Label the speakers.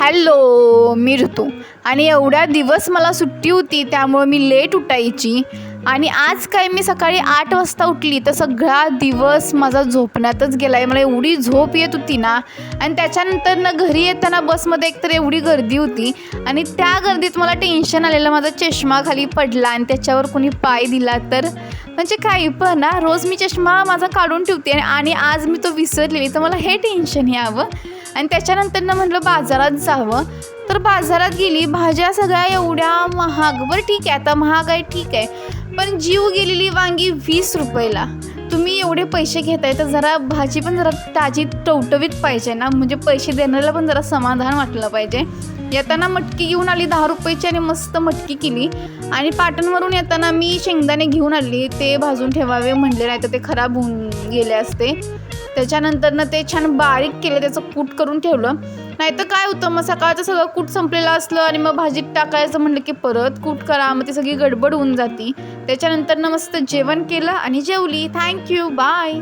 Speaker 1: Hello मी ऋतू. आणि एवढ्या दिवस मला सुट्टी होती त्यामुळं मी लेट उठायची. आणि आज काय मी सकाळी आठ वाजता उठली तर सगळा दिवस माझा झोपण्यातच गेला आहे मला एवढी झोप येत होती ना. आणि त्याच्यानंतर ना घरी येताना बसमध्ये एकतर एवढी गर्दी होती. आणि त्या गर्दीत मला टेन्शन आलेलं माझा चष्मा खाली पडला आणि त्याच्यावर कोणी पाय दिला तर. म्हणजे काही पण ना रोज मी चष्मा माझा काढून ठेवते आणि- आणि आज मी तो विसरलेली तर मला हे टेन्शन यावं. आणि त्याच्यानंतर ना म्हटलं बाजारात जावं. तर बाजारात गेली भाज्या सगळ्या एवढ्या महाग. बरं ठीक आहे आता महाग आहे ठीक आहे. पण जीव गेलेली वांगी वीस रुपयाला. तुम्ही एवढे पैसे घेताय तर जरा भाजी पण जरा ताजी टवटवीत पाहिजे ना. म्हणजे पैसे देण्याला पण जरा समाधान वाटलं पाहिजे. येताना मटकी घेऊन आली दहा रुपयाची आणि मस्त मटकी केली. आणि पाटणवरून येताना मी शेंगदाणे घेऊन आली ते भाजून ठेवावे म्हणले नाही तर ते खराब होऊन गेले असते. त्याच्यानंतर ना ते छान बारीक केलं त्याचं कूट करून ठेवलं. नाही तर काय होतं मग सकाळचं सगळं कूट संपलेलं असलं आणि मग भाजीत टाकायचं म्हणलं की परत कूट करा मग ती सगळी गडबड होऊन जाती. त्याच्यानंतर ना मस्त जेवण केलं आणि जेवली. Thank you bye